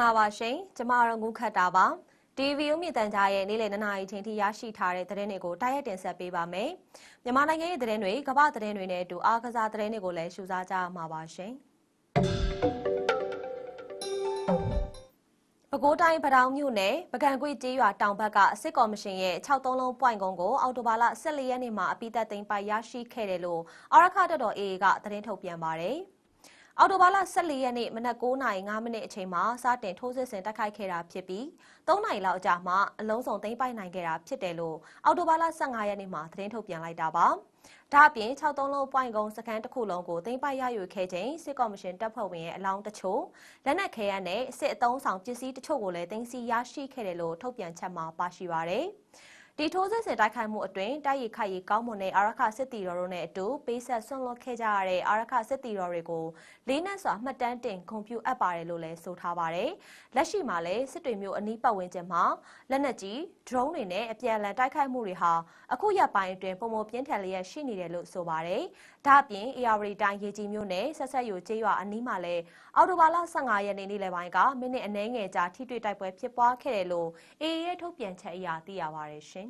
္ဂလာပါရှင်ကျမတို့ငုခတ်တာပါ TV ဥမြင့်တန်ကြားရဲ့နေ့လယ်2နာရီချိန်ထိရရှိထားတဲ့သတင်းတွေကိုတိုက်ရိုက်တင်ဆက်ပေးပါမယ်မြန်မာနိုင်ငံရဲ့သတင်းတွေကမ္ဘာသတင်းတွေနဲ့အတူအားကစားသတင်းတွေကိုလည်းရှုစားကြရမှာပါရှင်ပဲခူးတိုင်းပတောင်မြို့နယ်ပကံကွေကျေးရွာတောင်ဘက်ကစစ်ကော်မရှင်ရဲ့63လုံးပွိုင်ကုန်းကိုအော်တိုဘာလ14ရက်နေ့မှာအပိသက်သိမ်းပိုက်ရရှိခဲ့တယ်လို့အာရခတော်တော် AA ကသတင်းထုတ်ပြန်ပါတယ်။ အော်တိုဘာလ14ရက်နေ့မနက်9:05မိနစ်အချိန်မှာစတင်ထိုးစစ်ဆင်တိုက်ခိုက်ခဲ့တာဖြစ်ပြီး3နာရီလောက်အကြာမှာအလုံးစုံသိမ်းပိုက်နိုင်ခဲ့တာဖြစ်တယ်လို့အော်တိုဘာလ15ရက်နေ့မှာသတင်းထုတ်ပြန်လိုက်တာပါ။ဒါ့အပြင်63လုံးပွိုင်ကုန်းစခန်းတစ်ခုလုံးကိုသိမ်းပိုက်ရယူခဲ့ချိန်စစ်ကော်မရှင်တပ်ဖွဲ့ဝင်ရဲ့အလောင်းတချို့လက်နက်ခဲယမ်းနဲ့စစ်အုံဆောင်ပစ္စည်းတချို့ကိုလည်းသိမ်းဆည်းရရှိခဲ့တယ်လို့ထုတ်ပြန်ချက်မှာပါရှိပါတယ်။ ဒီထိုးစစ်ဆင်တိုက်ခိုက်မှုအတွင်းတိုက်ရိုက်ခိုက်ရီကောင်းမွန်တဲ့အာရခစစ်တီတော်တို့နဲ့အတူပေးဆက်ဆွန့်လွတ်ခဲ့ကြရတဲ့အာရခစစ်တီတော်တွေကိုလေးနက်စွာမှတ်တမ်းတင်ဂုဏ်ပြုအပ်ပါတယ်လို့လည်းဆိုထားပါတယ်။လက်ရှိမှာလည်းစစ်တွေမျိုးအနီးပတ်ဝန်းကျင်မှာလက်နက်ကြီး drone တွေနဲ့အပြန်အလှန်တိုက်ခိုက်မှုတွေဟာအခုရက်ပိုင်းအတွင်းပုံမပြင်းထန်လျက်ရှိနေတယ်လို့ဆိုပါတယ်။ဒါ့အပြင် AR တိုင်းရေကြီးမျိုးနဲ့ဆက်ဆက်ယူကျေးရွာအနီးမှာလည်းအော်တိုဘာလ15ရက်နေ့နေ့လယ်ပိုင်းကမိနစ်အနည်းငယ်ကြာထိတွေ့တိုက်ပွဲဖြစ်ပွားခဲ့တယ်လို့ AA ရဲ့ထုတ်ပြန်ချက်အရသိရပါတယ်ရှင်။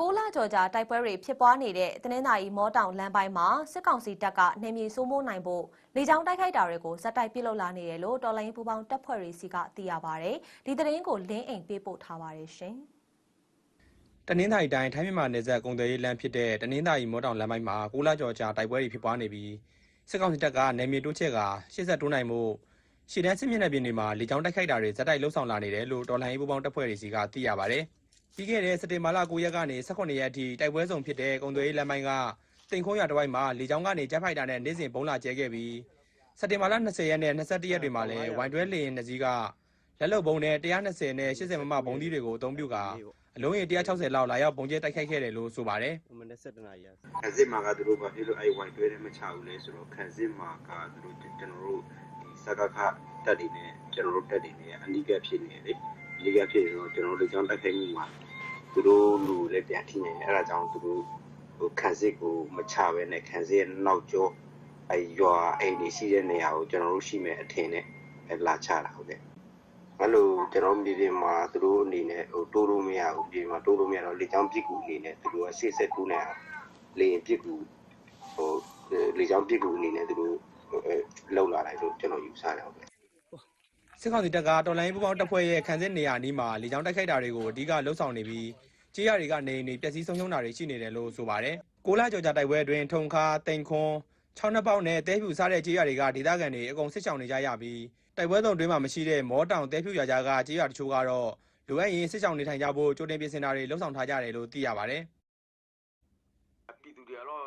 ကိုလာကြော်ကြာတိုက်ပွဲတွေဖြစ်ပွားနေတဲ့တနင်္သာရီမောတောင်လမ်းပိုင်းမှာစစ်ကောင်စီတပ်ကနေမြေစိုးမိုးနိုင်ဖို့လေကြောင်းတိုက်ခိုက်တာတွေကိုဇက်တိုက်ပြုလုပ်လာနေတယ်လို့တော်လိုင်းပူပေါင်းတပ်ဖွဲ့တွေစီကသိရပါဗျ။ဒီသတင်းကိုလင်းအိမ်ပေးပို့ထားပါတယ်ရှင်။တနင်္သာရီတိုင်းထိုင်းမြန်မာနယ်စပ်ကုန်သွယ်ရေးလမ်းဖြစ်တဲ့တနင်္သာရီမော်တောင်လမ်းပိုင်းမှာကိုလာကျော်ကြာတိုက်ပွဲတွေဖြစ်ပွားနေပြီးစစ်ကောင်စီတပ်ကနယ်မြေတိုးချဲ့ကရှေ့ဆက်တိုးနိုင်မှုရှေ့တန်းစစ်မျက်နှာပြင်တွေမှာလေကြောင်းတိုက်ခိုက်တာတွေဇက်တိုက်လှုပ်ဆောင်လာနေတယ်လို့တော်လှန်ရေးပူးပေါင်းတပ်ဖွဲ့တွေစီကသိရပါတယ်။ ပြီးခဲ့တဲ့စက်တင်ဘာလ9ရက်ကနေ18ရက်အထိတိုက်ပွဲဆောင်ဖြစ်တဲ့ကုန်သွယ်ရေးလမ်းပိုင်းကတိန်ခုံးရတစ်ဝိုက်မှာလေကြောင်းကနေဂျက်ဖိုက်တာနဲ့နေ့စဉ်ဘုံလာကျဲခဲ့ပြီးစက်တင်ဘာလ20ရက်နဲ့21ရက်တွေမှာလည်းဝိုင်တွဲလေရင်နှစ်စီးကလက်လုံဘုံနဲ့120နဲ့80မမဘုံသီးတွေကိုအသုံးပြုကာအလုံးရေ160လောက်လာရောက်ပုံကျဲတိုက်ခိုက်ခဲ့တယ်လို့ဆိုပါတယ်မနေ့7နာရီရခံစစ်မှာကသူတို့ဘာဖြစ်လို့အဲ့ဝိုင်တွဲတယ်မချဘူးလဲဆိုတော့ခံစစ်မှာကသူတို့ကျွန်တော်တို့ဒီစကခတက်တွေနဲ့ကျွန်တော်တို့တက်တွေနဲ့အနိကဖြစ်နေတယ်လေအနိကဖြစ်နေတော့ကျွန်တော်တို့လေကြောင်းတိုက်ခိုက်မှုမှာ သူတို့လူလည်းပြန်ထိနေတယ်အဲ့ဒါကြောင့်သူတို့ဟိုခံစစ်ကိုမချဘဲနဲ့ခံစစ်ရဲ့နောက်ကျောအဲ့ရွာအိမ်တွေရှိတဲ့နေရာကိုကျွန်တော်တို့ရှိမဲ့အထင်နဲ့အဲ့လာချတာဟုတ်တယ်အဲ့လိုကျွန်တော်မြေပြင်မှာသူတို့အနေနဲ့ဟိုတိုးလို့မရဘူးမြေပြင်မှာတိုးလို့မရတော့လေကြောင်းပစ်ကူအနေနဲ့သူတို့ကရှေ့ဆက်တိုးနေတာလေရင်ပစ်ကူဟိုလေကြောင်းပစ်ကူအနေနဲ့သူတို့အဲလောက်လာတယ်လို့ကျွန်တော်ယူဆတယ်ဟုတ်ကဲ့ စစ်ကောင်စီတပ်ကတော်လိုင်းပူပေါင်းတပ်ဖွဲ့ရဲ့ခံစစ်နေရာအနီးမှာလေကြောင်းတိုက်ခိုက်တာတွေကိုအဓိကလှုပ်ဆောင်နေပြီးကြေးရတွေကနေနေပျက်စီးဆုံးရှုံးတာတွေရှိနေတယ်လို့ဆိုပါတယ်။ကိုလာကြော်ကြတိုက်ပွဲအတွင်းထုံခါတိန်ခွန်း၆နှစ်ပေါက်နဲ့တဲဖြူစားတဲ့ကြေးရတွေကဒေသခံတွေအကုန်စစ်ဆောင်နေကြရပြီးတိုက်ပွဲတုံတွင်းမှာမရှိတဲ့မောတောင်တဲဖြူရွာကြားကကြေးရတချို့ကတော့လိုအပ်ရင်စစ်ဆောင်နေထိုင်ကြဖို့ကြိုတင်ပြင်ဆင်တာတွေလှုပ်ဆောင်ထားကြတယ်လို့သိရပါတယ်။ပြည်သူတွေကတော့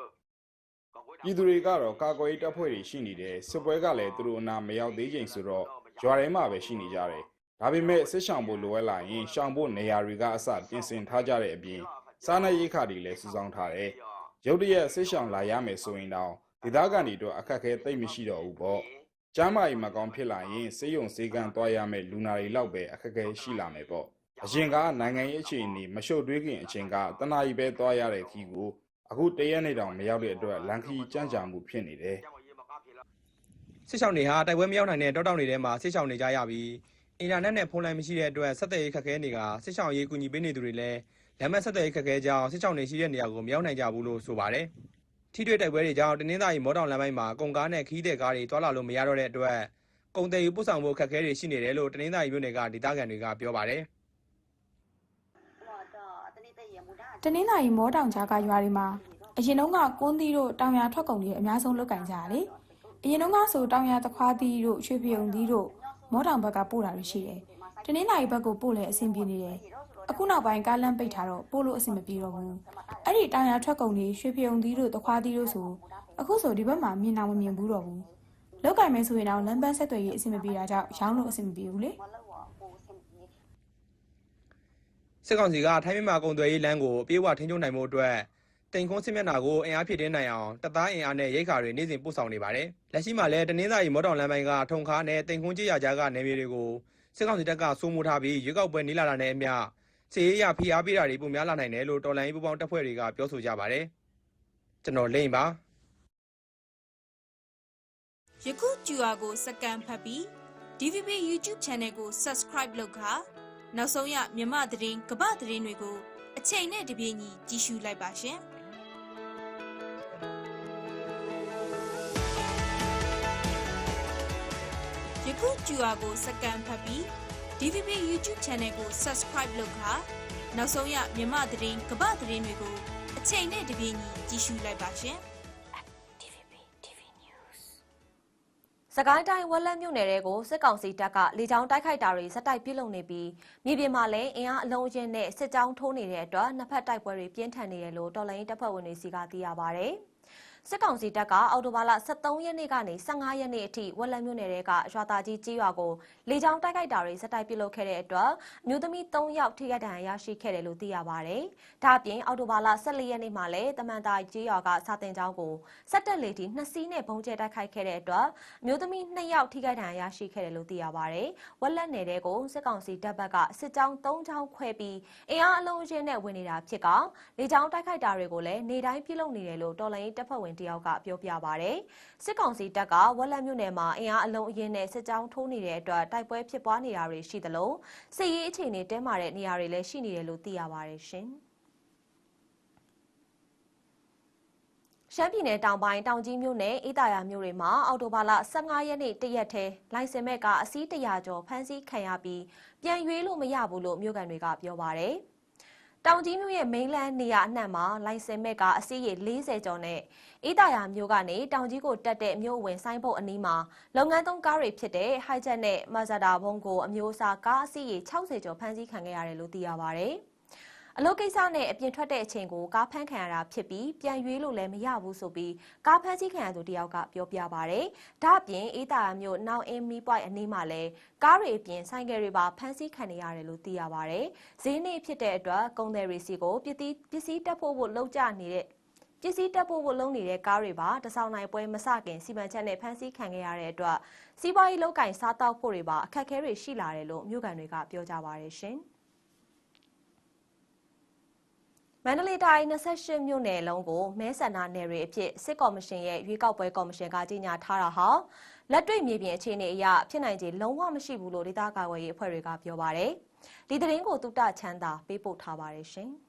ပြည်သူတွေကတော့ကာကွယ်ရေးတပ်ဖွဲ့တွေရှိနေတယ်စစ်ပွဲကလည်းသူတို့အနာမရောက်သေးချိန်ဆိုတော့ ရွာထဲမှာပဲရှိနေကြတယ်ဒါပေမဲ့စစ်ဆောင်ဖို့လိုအပ်လာရင်ရှောင်ဖို့နေရာတွေကအစပြင်ဆင်ထားကြတဲ့အပြင်စားနပ်ရိက္ခာတွေလည်းစုဆောင်းထားတယ်ရုတ်တရက်စစ်ဆောင်လာရမယ်ဆိုရင်တော့ဒေသခံတွေအတွက်အခက်အခဲသိပ်မရှိတော့ဘူးပေါ့ကျမ်းမာရေးမကောင်းဖြစ်လာရင်စေယုံစေကန်းသွားရမယ်လူနာတွေလောက်ပဲအခက်အခဲရှိလာမယ်ပေါ့အရင်ကနိုင်ငံရေးအခြေအနေမရှုပ်တွေးခင်အချိန်ကတနာရီပဲသွားရတဲ့ခီးကိုအခုတရက်နေတောင်မရောက်တဲ့အတွက်လန်ခီကြမ်းကြာမှုဖြစ်နေတယ် စစ်ဆောင်တွေဟာတိုက်ပွဲမရောက်နိုင်တဲ့တောတောင်တွေထဲမှာစစ်ဆောင်နေကြရပြီးအင်တာနက်နဲ့ဖုန်းလိုင်းမရှိတဲ့အတွက်ဆက်သွယ်ရေးခက်ခဲနေကစစ်ဆောင်ရေးကူညီပေးနေသူတွေလည်းလမ်းမဆက်သွယ်ရေးခက်ခဲကြောင်းစစ်ဆောင်တွေရှိတဲ့နေရာကိုမရောက်နိုင်ကြဘူးလို့ဆိုပါတယ်။ထိတွေ့တိုက်ပွဲတွေကြောင့်တင်းနှင်းသားရီမောတောင်လမ်းပိုင်းမှာကုန်ကားနဲ့ခီးတဲ့ကားတွေတွာလာလို့မရတော့တဲ့အတွက်ကုန်တယ်ယူပို့ဆောင်ဖို့ခက်ခဲတွေရှိနေတယ်လို့တင်းနှင်းသားရီမြို့နယ်ကဒေသခံတွေကပြောပါတယ်။တနင်္သာရီမောတောင်ကြားကရွာတွေမှာအရင်တုန်းကကွန်းသီးတို့တောင်ယာထွက်ကုန်တွေအများဆုံးလုပ်ကင်ကြရတယ်။ အရင်တုန်းကဆိုတောင်ယာသခွားသီးတို့ရွှေပြုံသီးတို့မောတောင်ဘက်ကပို့တာတွေရှိတယ်။တနင်္သာရီဘက်ကိုပို့လဲအဆင်ပြေနေတယ်။အခုနောက်ပိုင်းကားလမ်းပိတ်ထားတော့ပို့လို့အဆင်မပြေတော့ဘူး။အဲ့ဒီတောင်ယာထွက်ကုန်တွေရွှေပြုံသီးတို့သခွားသီးတို့ဆိုအခုဆိုဒီဘက်မှာမြင်အောင်မမြင်ဘူးတော့ဘူး။လောက်ကင်မဲဆိုရင်တော့လမ်းပန်းဆက်သွယ်ရေးအဆင်မပြေတာကြောင့်ရောင်းလို့အဆင်မပြေဘူးလေ။စစ်ကောင်စီကထိုင်းမြန်မာကုန်သွယ်ရေးလမ်းကိုအပြေးအဝထိန်းချုပ်နိုင်မှုအတွက် တိန်ခွန်းစစ်မျက်နှာကိုအင်အားဖြည့်တင်းနိုင်အောင်တပ်သားအင်အားနဲ့ရိတ်ခါတွေနေ့စဉ်ပို့ဆောင်နေပါတယ်။လက်ရှိမှာလည်းတနင်္သာရီမော်တောင်လမ်းပိုင်းကထုံခါနဲ့တိန်ခွန်းကြီးရာကြားကနေမြေတွေကိုစစ်ကောင်စီတပ်ကစိုးမိုးထားပြီးရွေးကောက်ပွဲနီးလာတာနဲ့အမျှစီရေးရဖိအားပေးတာတွေပုံများလာနိုင်တယ်လို့တော်လိုင်းရေးပူပေါင်းတပ်ဖွဲ့တွေကပြောဆိုကြပါတယ်။ကျွန်တော်လိမ့်ပါယခု QR ကိုစကန်ဖတ်ပြီး DVB YouTube Channel ကို Subscribe လုပ်ခါနောက်ဆုံးရမြမသတင်းကပသတင်းတွေကိုအချိန်နဲ့တပြေးညီကြည့်ရှုလိုက်ပါရှင်။။ ယခု QR ကိုစကန်ဖတ်ပြီး DVB YouTube Channel ကို Subscribe လုပ်ခါနောက်ဆုံးရမြမသတင်းကပသတင်းတွေကိုအချိန်နဲ့တပြေးညီကြည့်ရှုလိုက်ပါရှင်။စကိုင်းတိုင်းဝက်လက်မြို့နယ်တဲကိုစစ်ကောင်စီတပ်ကလေကြောင်းတိုက်ခိုက်တာတွေစက်တိုက်ပြုလုပ်နေပြီးမြေပြင်မှာလည်းအင်အားအလုံးအင်းနဲ့စစ်ကြောင်းထိုးနေတဲ့အတွက်နှစ်ဖက်တိုက်ပွဲတွေပြင်းထန်နေတယ်လို့တော်လိုင်းတပ်ဖွဲ့ဝင်တွေစီကသိရပါဗျ။ စစ်ကောင်စီတပ်ကအော်တိုဘာလ23ရက်နေ့ကနေ15ရက်နေ့အထိဝက်လက်မြို့နယ်တဲကရွာသားကြီးကြီးရွာကိုလေကြောင်းတိုက်ခိုက်တာတွေစက်တိုက်ပြုလုပ်ခဲ့တဲ့အတွက်အမျိုးသမီး3ယောက်ထိခိုက်ဒဏ်ရာရရှိခဲ့တယ်လို့သိရပါဗျ။ဒါ့အပြင်အော်တိုဘာလ14ရက်နေ့မှာလည်းတမန်တာကြီးရွာကစာတင်ကျောင်းကိုစက်တက်လေတီနှစ်စီးနဲ့ဘုံကျဲတိုက်ခိုက်ခဲ့တဲ့အတွက်အမျိုးသမီး2ယောက်ထိခိုက်ဒဏ်ရာရရှိခဲ့တယ်လို့သိရပါဗျ။ဝက်လက်နယ်တဲကိုစစ်ကောင်စီတပ်ဘက်ကစစ်ကြောင်း3ချောင်းခွဲပြီးအင်အားအလုံးအင်းနဲ့ဝင်နေတာဖြစ်ကောင်လေကြောင်းတိုက်ခိုက်တာတွေကိုလည်းနေတိုင်းပြုလုပ်နေတယ်လို့တော်လိုင်းတပ်ဖွဲ့ဝင်တယောက်ကပြောပြပါဗျ။စစ်ကောင်စီတပ်ကဝက်လက်မြို့နယ်မှာအင်အားအလုံးအင်းနဲ့စစ်ကြောင်းထိုးနေတဲ့အတွက်တိုက်ပွဲဖြစ်ပွားနေတာတွေရှိသလိုစစ်ရေးအခြေအနေတင်းမာတဲ့နေရာတွေလည်းရှိနေတယ်လို့သိရပါတယ်ရှင်။ရှမ်းပြည်နယ်တောင်ပိုင်းတောင်ကြီးမြို့နယ်အေးတာယာမြို့တွေမှာအော်တိုဘာလ15ရက်နေ့တရက်ထဲလိုင်စင်မဲ့ကအစီး100ကျော်ဖမ်းဆီးခံရပြီးပြန်ရွေးလို့မရဘူးလို့မြို့ကန်တွေကပြောပါရယ်။ တောင်ကြီးမြို့ရဲ့မိန်းလန်းနေရာအနှံ့မှာလိုင်စင်မဲ့ကအစီးရေ40ကျော်နဲ့အေးတာယာမြို့ကနေတောင်ကြီးကိုတက်တဲ့မြို့ဝင်ဆိုင်ဖို့အနီးမှာလုပ်ငန်းသုံးကားတွေဖြစ်တဲ့ Hijet နဲ့ Mazda ဘုံကိုအမျိုးအစားကားအစီးရေ60ကျော်ဖမ်းဆီးခံခဲ့ရတယ်လို့သိရပါရယ်။ အလုပ်ကိစ္စနဲ့အပြင်ထွက်တဲ့အချိန်ကိုကားဖမ်းခံရတာဖြစ်ပြီးပြန်ရွေးလို့လည်းမရဘူးဆိုပြီးကားဖမ်းဆီးခံရသူတယောက်ကပြောပြပါဗျ။ဒါ့အပြင်အေးတာမျိုးနောက်အင်းမီပွိုင်အနီးမှာလည်းကားတွေအပြင်ဆိုင်ကယ်တွေပါဖမ်းဆီးခံနေရတယ်လို့သိရပါဗျ။ဈေးနေ့ဖြစ်တဲ့အတွက်ကုန်သည်တွေစီကိုပစ္စည်းပစ္စည်းတက်ဖို့ဖို့လောက်ကျနေတဲ့ပစ္စည်းတက်ဖို့ဖို့လုံးနေတဲ့ကားတွေပါတဆောင်နိုင်ပွဲမစခင်စီမံချက်နဲ့ဖမ်းဆီးခံခဲ့ရတဲ့အတွက်စီးပွားရေးလောက်ကင်စားတောက်ဖို့တွေပါအခက်အခဲတွေရှိလာတယ်လို့မြို့ကန်တွေကပြောကြပါရရှင်။ မန္တလေးတိုင်း28မြို့နယ်လုံးကိုမဲဆန္ဒနယ်တွေအဖြစ်စစ်ကော်မရှင်ရဲ့ရွေးကောက်ပွဲကော်မရှင်ကကြေညာထားတာဟာလက်တွေ့မြေပြင်အခြေအနေအရဖြစ်နိုင်ခြေလုံးဝမရှိဘူးလို့ဒေသကာကွယ်ရေးအဖွဲ့တွေကပြောပါတယ်။ဒီသတင်းကိုတုတ္တချမ်းသာပေးပို့ထားပါတယ်ရှင်။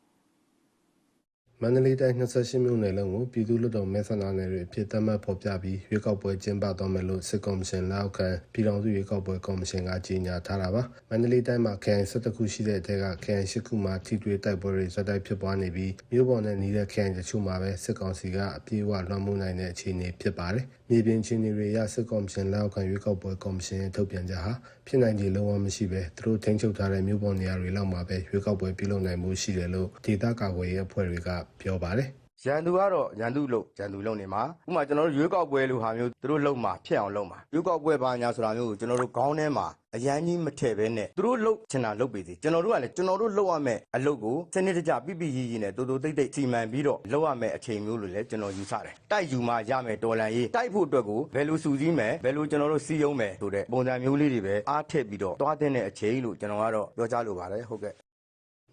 မန္တလေးတိုင်း28မြို့နယ်လုံးကိုပြည်သူ့လွှတ်တော်မဲဆန္ဒနယ်တွေအဖြစ်သတ်မှတ်ဖော်ပြပြီးရွေးကောက်ပွဲကျင်းပသွားမယ်လို့စစ်ကော်မရှင်လက်အောက်ခံပြည်ထောင်စုရွေးကောက်ပွဲကော်မရှင်ကကြေညာထားတာပါမန္တလေးတိုင်းမှာခရိုင်17ခုရှိတဲ့အထက်ကခရိုင်10ခုမှာထိတွေ့တိုက်ပွဲတွေဇက်တိုက်ဖြစ်ပွားနေပြီးမြို့ပေါ်နဲ့နေတဲ့ခရိုင်တချို့မှာပဲစစ်ကောင်စီကအပြေးအဝလွှမ်းမိုးနိုင်တဲ့အခြေအနေဖြစ်ပါတယ်မြေပြင်အခြေအနေတွေအရစစ်ကော်မရှင်လက်အောက်ခံရွေးကောက်ပွဲကော်မရှင်ရဲ့ထုတ်ပြန်ချက်ဟာ ဖြစ်နိုင်ခြေလုံးဝမရှိပဲသူတို့ထိန်းချုပ်ထားတဲ့မြို့ပေါ်နေရာတွေလောက်မှာပဲရွေးကောက်ပွဲပြုလုပ်နိုင်မှုရှိတယ်လို့ဒေသကာကွယ်ရေးအဖွဲ့တွေကပြောပါတယ် ရန်သူကတော့ရန်သူလို့ရန်သူလုံနေမှာဥပမာကျွန်တော်တို့ရွေးကောက်ပွဲလိုဟာမျိုးသူတို့လုံမှာဖြစ်အောင်လုံမှာရွေးကောက်ပွဲဘာညာဆိုတာမျိုးကိုကျွန်တော်တို့ခေါင်းထဲမှာအရန်ကြီးမထည့်ပဲနဲ့သူတို့လုံချင်တာလုံပေစီကျွန်တော်တို့ကလည်းကျွန်တော်တို့လုံရမယ့်အလုပ်ကိုစနစ်တကျပြပြရည်ရည်နဲ့တူတူတိတ်တိတ်စီမံပြီးတော့လုံရမယ့်အချိန်မျိုးလို့လည်းကျွန်တော်ယူဆတယ်တိုက်ယူမှရမယ်တော်လန်ရေးတိုက်ဖို့အတွက်ကိုဘယ်လိုစူးစီးမယ်ဘယ်လိုကျွန်တော်တို့စီးရုံးမယ်ဆိုတဲ့ပုံစံမျိုးလေးတွေပဲအားထည့်ပြီးတော့တွားတဲ့အချိန်လို့ကျွန်တော်ကတော့ပြောကြားလိုပါတယ်ဟုတ်ကဲ့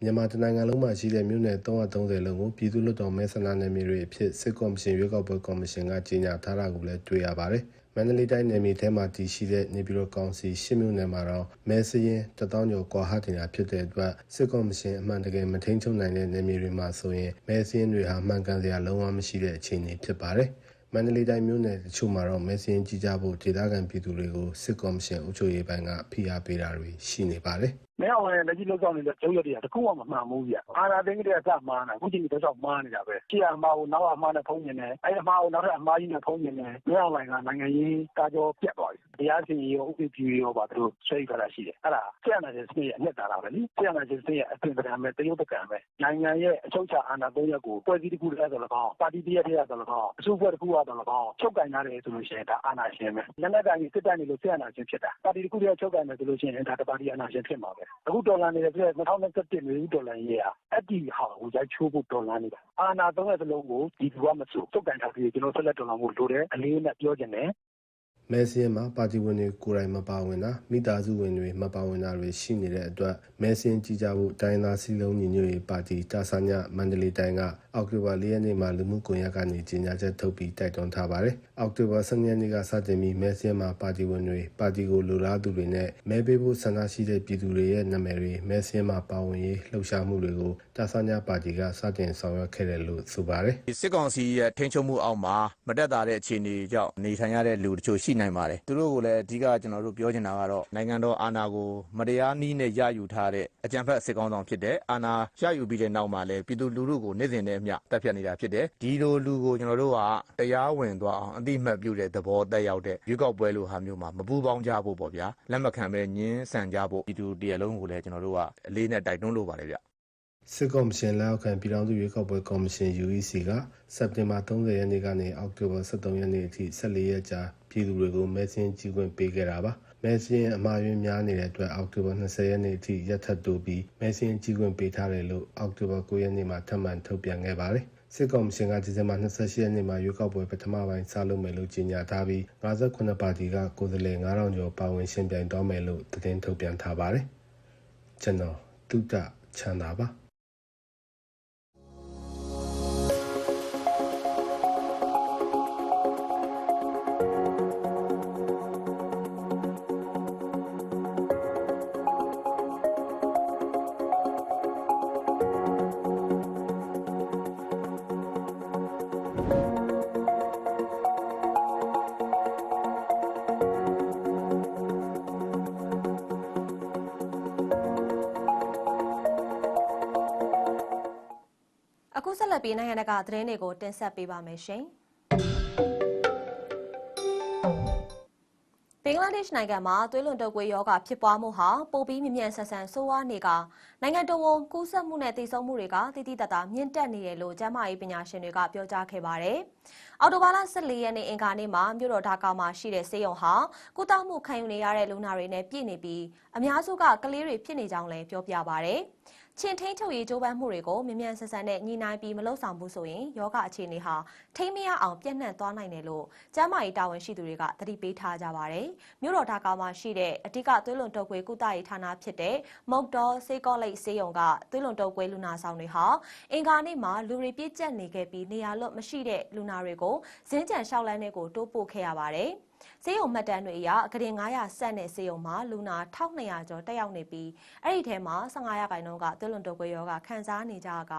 မြန်မာတနိုင်ငံလုံးမှာရှိတဲ့မြို့နယ်330လုံးကိုပြည်သူ့လွှတ်တော်မဲဆန္ဒနယ်မြေတွေအဖြစ်စစ်ကော်မရှင်ရွေးကောက်ပွဲကော်မရှင်ကကြေညာထားတာကိုလည်းတွေ့ရပါတယ်။မန္တလေးတိုင်းနယ်မြေထဲမှာတည်ရှိတဲ့နေပြည်တော်ကောင်စီရှစ်မြို့နယ်မှာတော့မဲစရင်တထောင်ကျော်ကွာဟတင်တာဖြစ်တဲ့အတွက်စစ်ကော်မရှင်အမှန်တကယ်မထိန်ချုပ်နိုင်တဲ့နယ်မြေတွေမှာဆိုရင်မဲစရင်တွေဟာမှန်ကန်စရာလုံးဝမရှိတဲ့အခြေအနေဖြစ်ပါတယ်။မန္တလေးတိုင်းမြို့နယ်တချို့မှာတော့မဲစရင်ကြီးကြဖို့ဒေသခံပြည်သူတွေကိုစစ်ကော်မရှင်အုပ်ချုပ်ရေးပိုင်းကဖိအားပေးတာတွေရှိနေပါတယ်။ မင်းအောင်လည်းလက်ကြီးလောက်ဆောင်နေတဲ့ကျုပ်ရတွေကတခုမှမမှန်ဘူးဗျအာနာသိန်းကလေးကစမှားနေတာအခုချိန်ဒီတော့ကြောက်မှားနေတာပဲရှေ့အမှားကိုနောက်အမှားနဲ့ဖုံးနေတယ်အဲ့အမှားကိုနောက်ထပ်အမှားကြီးနဲ့ဖုံးနေတယ်မင်းအောင်လိုင်ကနိုင်ငံရေးကာကြောပြတ်သွားပြီတရားစီရင်ရောဥပဒေပြုရောပါသူတို့ဆွဲထားတာရှိတယ်အဲ့ဒါဆရာနာရှင်စနစ်ရဲ့အနှစ်သာရပဲလေဆရာနာရှင်စနစ်ရဲ့အသွင်ပံပဲတရုတ်ပကံပဲနိုင်ငံရဲ့အချုပ်ချာအာဏာသုံးရက်ကိုဖွဲ့စည်းတစ်ခုတည်းဆိုတော့ပါတီတည်းတည်းဆိုတော့အစုဖွဲ့တစ်ခုဆိုတော့ချုပ်ကင်ထားတယ်ဆိုလို့ရှိရင်ဒါအာဏာရှင်ပဲလက်နက်ကန်ကြီးစစ်တပ်နေလို့ဆရာနာရှင်ဖြစ်တာပါတီတစ်ခုတည်းချုပ်ကင်မယ်ဆိုလို့ရှိရင်ဒါတပါတီအာဏာရှင်ဖြစ်မှာပဲအခုတော်လာနေတဲ့ပြည့်2021မျိုးဒေါ်လာရေးอ่ะအဲ့ဒီဟာကို ရိုက်ချိုးဖို့ဒေါ်လာနေတာ အာနာသုံးရက်စလုံးကိုဒီလူကမစိုးတုတ်ကန်ထားပြီးကျွန်တော်ဆက်လက်ဒေါ်လာမှုလိုတယ် အလေးနဲ့ပြောချင်တယ် မဲစင်းမှာပါတီဝင်တွေကိုယ်တိုင်မပါဝင်တာမိသားစုဝင်တွေမပါဝင်တာတွေရှိနေတဲ့အတွက်မဲစင်းကြီးကြဖို့တိုင်းသားစီလုံးညီညွတ်ရေးပါတီတာဆာညမန္တလေးတိုင်းကအောက်တိုဘာ၄ရက်နေ့မှာလူမှုကွန်ရက်ကနေကြေညာချက်ထုတ်ပြီးတိုက်တွန်းထားပါတယ်။အောက်တိုဘာ၁၂ရက်နေ့ကစတင်ပြီးမဲစင်းမှာပါတီဝင်တွေပါတီကိုလိုလားသူတွေနဲ့မဲပေးဖို့ဆန္ဒရှိတဲ့ပြည်သူတွေရဲ့နာမည်တွေမဲစင်းမှာပါဝင်ရေးလှုပ်ရှားမှုတွေကိုတာဆာညပါတီကစတင်ဆောင်ရွက်ခဲ့တယ်လို့ဆိုပါတယ်။ဒီစစ်ကောင်စီရဲ့ထိန်းချုပ်မှုအောက်မှာမတက်တာတဲ့အခြေအနေကြောင့်နေထိုင်ရတဲ့လူတချို့ရှိနိုင်ပါတယ် သူတို့ကိုလည်း အဓိက ကျွန်တော်တို့ ပြောချင်တာကတော့ နိုင်ငံတော်အာဏာကို မတရားနည်းနဲ့ ရယူထားတဲ့ အကြံဖက် စစ်ကောင်ဆောင်ဖြစ်တဲ့အာဏာရယူပြီးတဲ့နောက်မှာလည်း ပြည်သူလူထုကို နေ့စဉ်နဲ့အမျှတပ်ဖြတ်နေတာဖြစ်တယ် ဒီလိုလူကို ကျွန်တော်တို့က တရားဝင်သွားအောင်အတိအမှတ်ပြုတဲ့သဘောတက်ရောက်တဲ့ ရွေးကောက်ပွဲလိုဟာမျိုးမှာ မပူးပေါင်းကြဖို့ပေါ့ဗျာ လက်မခံပဲညင်းဆန်ကြဖို့ ပြည်သူတရလုံးကိုလည်း ကျွန်တော်တို့က အလေးနဲ့တိုက်တွန်းလိုပါတယ်ဗျ စစ်ကော်မရှင်လက်အောက်ခံပြည်ထောင်စုရွေးကောက်ပွဲကော်မရှင် UEC ကစက်တင်ဘာ30ရက်နေ့ကနေအောက်တိုဘာ23ရက်နေ့အထိ14ရက်ကြာပြည်သူတွေကိုမဲဆင်းကြီးခွင့်ပေးခဲ့တာပါမဲဆင်းအမှားယွင်းများနေတဲ့အတွက်အောက်တိုဘာ20ရက်နေ့အထိရက်ထပ်တိုးပြီးမဲဆင်းကြီးခွင့်ပေးထားတယ်လို့အောက်တိုဘာ9ရက်နေ့မှာထပ်မံထုတ်ပြန်ခဲ့ပါတယ်စစ်ကော်မရှင်ကဒီဇင်ဘာ28ရက်နေ့မှာရွေးကောက်ပွဲပထမပိုင်းစလုပ်မယ်လို့ကြေညာထားပြီး58ပါတီကကိုယ်စားလှယ်9000ကျော်ပါဝင်ရှင်ပြိုင်သွားမယ်လို့သတင်းထုတ်ပြန်ထားပါတယ်ကျွန်တော်တုဒ္ဒချမ်းသာပါ ပြီးနိုင်ငံတကာသတင်းတွေကိုတင်ဆက်ပေးပါမယ်ရှင်။ဘင်္ဂလားဒေ့ရှ်နိုင်ငံမှာသွေးလွန်တုပ်ကွေးရောဂါဖြစ်ပွားမှုဟာပိုပြီးမြင့်မြတ်ဆန်ဆန်ဆိုးဝါးနေကနိုင်ငံတော်ဝန်ကူးစက်မှုနဲ့တည်ဆုံမှုတွေကတိတိတတ်တာမြင့်တက်နေတယ်လို့ကျန်းမာရေးပညာရှင်တွေကပြောကြားခဲ့ပါတယ်။အော်တိုဘာလ14ရက်နေ့အင်္ဂါနေ့မှာမြို့တော်ဒါကာမှာရှိတဲ့စေယုံဟာကုသမှုခံယူနေရတဲ့လူနာတွေနဲ့ပြည့်နေပြီးအများစုကကလေးတွေဖြစ်နေကြောင်းလည်းပြောပြပါတယ်။ ချင်းထိန်ချုပ်ရေးကြိုးပမ်းမှုတွေကိုမြ мян ဆန်ဆန်နဲ့ညီနိုင်ပြီးမလုံဆောင်ဘူးဆိုရင်ယောဂအခြေအနေဟာထိမ့်မရအောင်ပြန့်နှံ့သွားနိုင်တယ်လို့ကျန်းမာရေးတာဝန်ရှိသူတွေကသတိပေးထားကြပါတယ်။မြို့တော်ဒါကာမှာရှိတဲ့အဓိကသွေးလွန်တုပ်ကွေးကုသရေးဌာနဖြစ်တဲ့မုတ်တော်စေကောလိတ်စေယုံကသွေးလွန်တုပ်ကွေးလူနာဆောင်တွေဟာအင်္ဂါနေ့မှာလူတွေပြည့်ကျက်နေခဲ့ပြီးနေရာလွတ်မရှိတဲ့လူနာတွေကိုဇင်းကြံလျှောက်လန်းတွေကိုတိုးပို့ခဲ့ရပါတယ်။ ဆေးရုံမှတ်တမ်းတွေအရအကရင်900ဆက်နဲ့ဆေးရုံမှာလူနာ1200ကျော်တက်ရောက်နေပြီးအဲ့ဒီထဲမှာ15ရာခိုင်နှုန်းကသွေးလွန်တုပ်ကွေးရောဂါခံစားနေကြက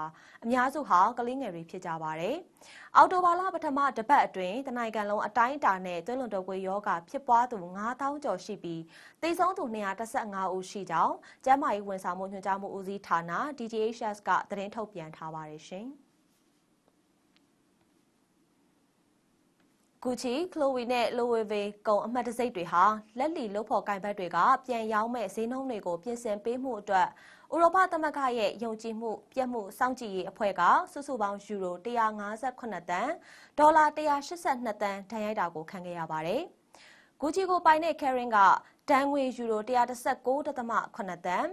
အများစုဟာကလေးငယ်တွေဖြစ်ကြပါတယ်။အော်တိုဘာလပထမတပတ်အတွင်းတနိုင်ငံလုံးအတိုင်းအတာနဲ့သွေးလွန်တုပ်ကွေးရောဂါဖြစ်ပွားသူ9000ကျော်ရှိပြီးသေဆုံးသူ215ဦးရှိကြောင်းကျန်းမာရေးဝန်ဆောင်မှုညွှန်ကြားမှုဦးစီးဌာန DGHS ကသတင်းထုတ်ပြန်ထားပါတယ်ရှင်။ ဂူချီခလိုဝီနဲ့လိုဝေဗေကုံအမှတ်တစိတ်တွေဟာလက်လီလုတ်ဖော်ကင်ဘတ်တွေကပြန်ရောင်းမဲ့ဈေးနှုန်းတွေကိုပြင်ဆင်ပေးမှုအတွက်ဥရောပသမဂ္ဂရဲ့ယုံကြည်မှုပြတ်မှုစောင့်ကြည့်ရေးအဖွဲ့ကစုစုပေါင်းယူရို158တန်ဒေါ်လာ182တန်ထန်ရိုက်တာကိုခံခဲ့ရပါတယ်။ ဂူချီကိုပိုင်တဲ့ Karen ကဒဏ်ငွေယူရို116.8တန်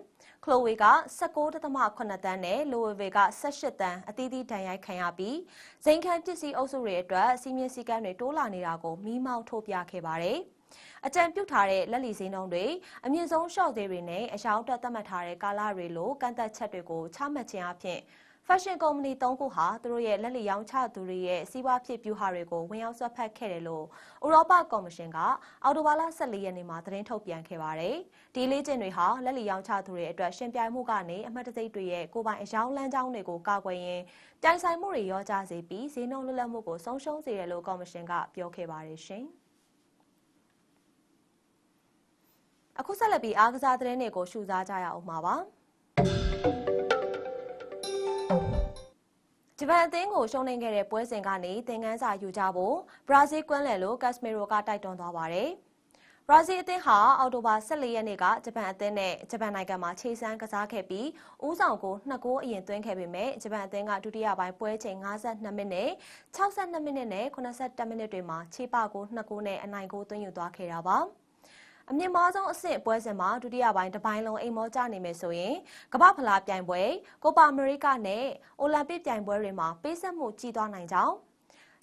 ခလိုဝေက19.8တန်းနဲ့လိုဝေဗေက18တန်းအသီးသီးဒဏ်ရိုက်ခံရပြီးဇိမ်ခံပစ္စည်းအုပ်စုတွေအတွက်စီမင်းစည်းကမ်းတွေတိုးလာနေတာကိုမိမောင်းထုတ်ပြခဲ့ပါတယ်။အကြံပြုထားတဲ့လက်လီစင်းတုံးတွေအမြင့်ဆုံးရှော့သေးတွေနဲ့အယောင်တက်သတ်မှတ်ထားတဲ့ကာလတွေလိုကန့်သက်ချက်တွေကိုချမှတ်ခြင်းအပြင် fashion company ၃ခုဟာသူတို့ရဲ့လက်လီရောင်းချသူတွေရဲ့စီးပွားဖြစ်ပြူဟာတွေကိုဝင်ရောက်ဆွတ်ဖက်ခဲ့တယ်လို့ဥရောပကော်မရှင်ကအော်တိုဘာလ14ရက်နေ့မှာသတင်းထုတ်ပြန်ခဲ့ပါတယ်။ဒီလေးကျင်တွေဟာလက်လီရောင်းချသူတွေအတွက်ရှင်ပြိုင်မှုကနေအမှတ်တစိတ်တွေရဲ့ကိုယ်ပိုင်အယောင်လမ်းကြောင်းတွေကိုကာကွယ်ရင်းပြိုင်ဆိုင်မှုတွေရောကြစေပြီးဈေးနှုန်းလွတ်လပ်မှုကိုဆုံးရှုံးစေတယ်လို့ကော်မရှင်ကပြောခဲ့ပါတယ်ရှင်။အခုဆက်လက်ပြီးအားကစားသတင်းတွေကိုရှုစားကြရအောင်ပါပါ။ ဂျပန်အသင်းကိုရှုံးနိမ့်ခဲ့တဲ့ပွဲစဉ်ကနေသင်ခန်းစာယူကြဖို့ဘရာဇီးကွင်းလယ်လို့ကက်စမီရိုကတိုက်တွန်းသွားပါတယ်။ဘရာဇီးအသင်းဟာအော်တိုဘာ14ရက်နေ့ကဂျပန်အသင်းနဲ့ဂျပန်နိုင်ငံမှာခြေစမ်းကစားခဲ့ပြီးဦးဆောင်ကို2ဂိုးအရင်သွင်းခဲ့ပေမဲ့ဂျပန်အသင်းကဒုတိယပိုင်းပွဲချိန်52မိနစ်62မိနစ်နဲ့82မိနစ်တွေမှာခြေပကို2ဂိုးနဲ့အနိုင်ဂိုးသွင်းယူသွားခဲ့တာပါ။ အမြင့်မားဆုံးအဆင့်ပွဲစဉ်မှာဒုတိယပိုင်းတစ်ပိုင်းလုံးအိမ်မောကျနေမယ်ဆိုရင်ကမ္ဘာဖလားပြိုင်ပွဲကိုပါအမေရိကနဲ့အိုလံပစ်ပြိုင်ပွဲတွေမှာပေးဆက်မှုကြီးသွားနိုင်ကြောင်း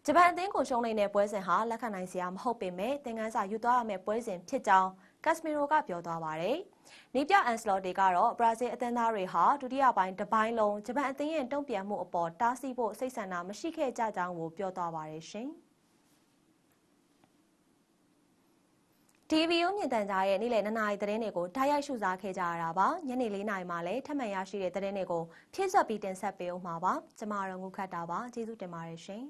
ဂျပန်အသင်းကိုရှုံးနေတဲ့ပွဲစဉ်ဟာလက်ခံနိုင်စရာမဟုတ်ပေမဲ့သင်ခန်းစာယူသွားရမယ့်ပွဲစဉ်ဖြစ်ကြောင်းကက်စမီရိုကပြောသွားပါတယ်။နီပြအန်စလော်တီကတော့ဘရာဇီးအသင်းသားတွေဟာဒုတိယပိုင်းတစ်ပိုင်းလုံးဂျပန်အသင်းရဲ့တုံ့ပြန်မှုအပေါ်တားဆီးဖို့စိတ်ဆန္ဒမရှိခဲ့ကြကြောင်းကိုပြောသွားပါတယ်ရှင်။ TVO မြင့်တန်ကြားရဲ့နေ့လယ်2နာရီသတင်းတွေကိုဓာတ်ရိုက်ရှုစားခဲ့ကြရတာပါညနေ4နာရီမှာလည်းထပ်မံရရှိတဲ့သတင်းတွေကိုဖြည့်ဆွတ်ပြီးတင်ဆက်ပေးအောင်မှာပါကျွန်မတို့ငုခတ်တာပါကျေးဇူးတင်ပါတယ်ရှင်